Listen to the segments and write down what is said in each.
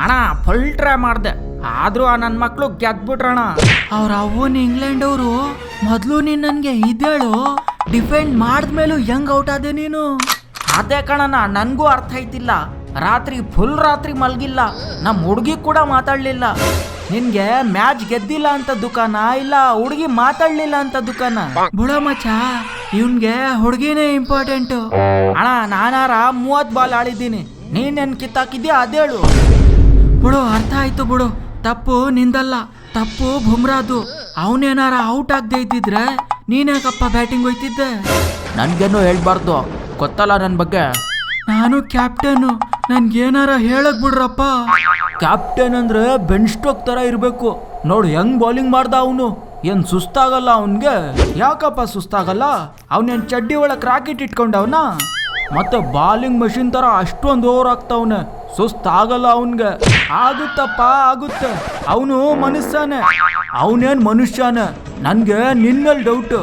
ಅಣ್ಣ full try ಮಾಡ್ದೆ. ಆದ್ರೂ ಆ ನನ್ನ ಮಕ್ಳು ಗೆದ್ಬಿಟ್ರಣ ಅವ್ರ ಅವ್ವನ್ ಇಂಗ್ಲೆಂಡ್ ಅವರು ಮೊದ್ಲು ನೀನ್ ನನ್ಗೆ ಇದೇಳು ಡಿಫೆಂಡ್ ಮಾಡಿದ್ಮೇಲೂ ಹೆಂಗ್ ಔಟ್ ಆದೆ ನೀನು? ಅದೇ ಕಣಣ್ಣ ನನಗೂ ಅರ್ಥ ಐತಿಲ್ಲ ರಾತ್ರಿ ಫುಲ್ ರಾತ್ರಿ ಮಲ್ಗಿಲ್ಲ. ನಮ್ಮ ಹುಡುಗಿ ಕೂಡ ಮಾತಾಡ್ಲಿಲ್ಲ. ನಿನ್ಗೆ ಮ್ಯಾಚ್ ಗೆದ್ದಿಲ್ಲ ಅಂತ ದುಕಾನ ಇಲ್ಲ ಹುಡುಗಿ ಮಾತಾಡ್ಲಿಲ್ಲ ಅಂತ ದುಕಾನ? ಬುಡ ಮಚ್ಚ ಇವ್ನ್ಗೆ ಹುಡುಗಿನೇ ಇಂಪಾರ್ಟೆಂಟ್ ಅಣ್ಣ ನಾನಾರ ಮೂವತ್ ಬಾಲ್ ಆಡಿದ್ದೀನಿ. ನೀನೇನು ಕಿತ್ತಾಕಿದ್ಯಾ ಅದೇಳು? ಬಿಡು ಅರ್ಥ ಆಯ್ತು ಬಿಡು. ತಪ್ಪು ನಿಂದಲ್ಲ. ತಪ್ಪು ಬುಮ್ರಾದು ಅವನೇನಾರ ಔಟ್ ಆಗದೆ ಇದ್ದಿದ್ರೆ ನೀನ್ಯಾಕಪ್ಪ ಬ್ಯಾಟಿಂಗ್ ಹೋಯ್ತಿದ್ದೆ? ನನ್ಗೇನು ಹೇಳ್ಬಾರ್ದು. ಗೊತ್ತಲ್ಲ ನನ್ನ ಬಗ್ಗೆ? ನಾನು ಕ್ಯಾಪ್ಟನ್ ನನ್ಗೇನಾರ ಹೇಳಕ್ ಬಿಡ್ರಪ್ಪ. ಕ್ಯಾಪ್ಟನ್ ಅಂದ್ರೆ ಬೆನ್ ಸ್ಟೋಕ್ ತರ ಇರಬೇಕು. ನೋಡು ಹೆಂಗ್ ಬೌಲಿಂಗ್ ಮಾಡ್ದ ಅವನು? ಏನ್ ಸುಸ್ತಾಗಲ್ಲ ಅವನ್ಗೆ? ಯಾಕಪ್ಪ ಸುಸ್ತಾಗಲ್ಲ? ಅವನೇನ್ ಚಡ್ಡಿ ಒಳಗೆ ರಾಕೆಟ್ ಇಟ್ಕೊಂಡವನ? ಮತ್ತೆ ಬಾಲಿಂಗ್ ಮಷಿನ್ ತರ ಅಷ್ಟೊಂದು ಓವರ್ ಆಗ್ತಾವನೆ ಸುಸ್ತಾಗಲ್ಲ ಅವನ್ಗೆ. ಆಗುತ್ತಪ್ಪ ಆಗುತ್ತೆ. ಅವನು ಮನುಷ್ಯನೇ. ಅವನೇನ್ ಮನುಷ್ಯನೇ? ನನ್ಗೆ ನಿನ್ನಲ್ಲಿ ಡೌಟ್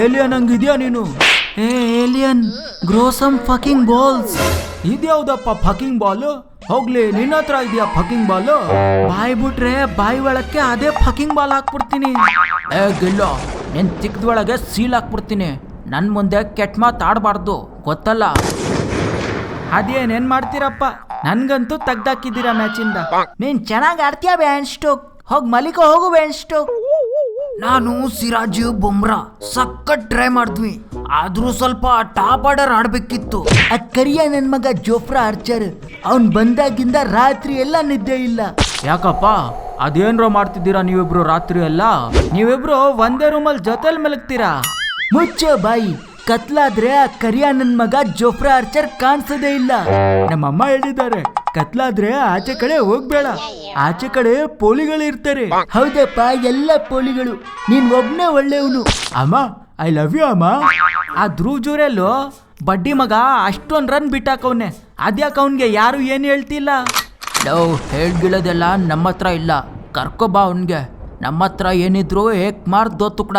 ಏಲಿಯನ್ ಹಂಗಿದ್ಯಾ ನೀನು? ಏ ಏಲಿಯನ್ ಗ್ರೋಸಮ್ ಫಕಿಂಗ್ ಬಾಲ್ಸ್ ಇದ್ಯಾವ್ದಪ್ಪ ಫಕಿಂಗ್ ಬಾಲ್ ಹೋಗ್ಲಿ ನಿನ್ನ ಹತ್ರ ಇದೆಯಾ ಫಕಿಂಗ್ ಬಾಲ್ ಬಾಯ್ ಬಿಟ್ರೆ ಬಾಯಿ ಒಳಕ್ಕೆ ಅದೇ ಫಕಿಂಗ್ ಬಾಲ್ ಹಾಕ್ಬಿಡ್ತೀನಿ. ಏ ಗಿಲ್ಲೋ ನಿನ್ ಚಿಕ್ಕದೊಳಗೆ ಸೀಲ್ ಹಾಕ್ಬಿಡ್ತೀನಿ. ನನ್ ಮುಂದೆ ಕೆಟ್ಟ ಮಾತಾಡಬಾರ್ದು ಗೊತ್ತಲ್ಲ? ಅದೇನೇನ್ ಮಾಡ್ತೀರಪ್ಪ? ನನ್ಗಂತೂ ತೆಗ್ದಾಕಿದ್ದೀರಾ ಮ್ಯಾಚಿಂದ? ನೀನ್ ಚೆನ್ನಾಗಿ ಆಡ್ತೀಯ ಬ್ಯಾನ್ ಸ್ಟೋಕ್ ಹೋಗ್ ಮಲಿಕ, ಹೋಗು ಬ್ಯಾನ್ ಸ್ಟೋಕ್ ನಾನು ಸಿರಾಜ್ ಬುಮ್ರಾ ಸಕ್ಕತ್ ಟ್ರೈ ಮಾಡಿದ್ವಿ. ಆದ್ರೂ ಸ್ವಲ್ಪ ಟಾಪ್ ಆರ್ಡರ್ ಆಡ್ಬೇಕಿತ್ತು. ಆ ಕರಿಯ ನನ್ ಮಗ ಜೋಫ್ರಾ ಆರ್ಚರ್, ಅವ್ನ್ ಬಂದಾಗಿಂದ ರಾತ್ರಿ ಎಲ್ಲ ನಿದ್ದೆ ಇಲ್ಲ. ಯಾಕಪ್ಪ? ಅದೇನ್ರೋ ಮಾಡ್ತಿದ್ದೀರಾ ನೀವಿಬ್ರು ರಾತ್ರಿ ಎಲ್ಲ? ನೀವಿಬ್ರು ಒಂದೇ ರೂಮಲ್ಲಿ ಜೊತೆಲ್ ಮಲಗ್ತೀರಾ? ಮುಚ್ಚ ಬಾಯಿ. ಕತ್ಲಾದ್ರೆ ಆ ಕರಿಯ ನನ್ ಮಗ ಜೋಫ್ರಾ ಆರ್ಚರ್ ಕಾಣಿಸದೇ ಇಲ್ಲ. ನಮ್ಮಮ್ಮ ಹೇಳಿದ್ದಾರೆ, ಕತ್ಲಾದ್ರೆ ಆಚೆ ಕಡೆ ಹೋಗ್ಬೇಡ. ಆಚೆ ಕಡೆ ಪೋಲಿಗಳು ಇರ್ತಾರೆ. ಹೌದಪ್ಪ, ಎಲ್ಲ ಪೋಲಿಗಳು. ನೀನ್ ಒಬ್ನೇ ಒಳ್ಳೆಯವನು. ಅಮ್ಮ, ಐ ಲವ್ ಯು ಅಮ್ಮ. ಆ ಧ್ರುವ ಜೂರೆಲ್ಲು ಬಡ್ಡಿ ಮಗ ಅಷ್ಟೊಂದು ರನ್ ಬಿಟ್ಟಾಕವ್ನೆ. ಅದ್ಯಾಕ ಅವನ್ಗೆ ಯಾರು ಏನು ಹೇಳ್ತಿಲ್ಲ? ಲವ್ ಹೇಳ್ಗಿಳೋದೆಲ್ಲ ನಮ್ಮ ಹತ್ರ ಇಲ್ಲ ಕರ್ಕೊಬಾ ಅವನ್ಗೆ. ನಮ್ಮ ಹತ್ರ ಏನಿದ್ರು ಏಕ್ ಮಾರ್ ದೋ ತುಕಡ.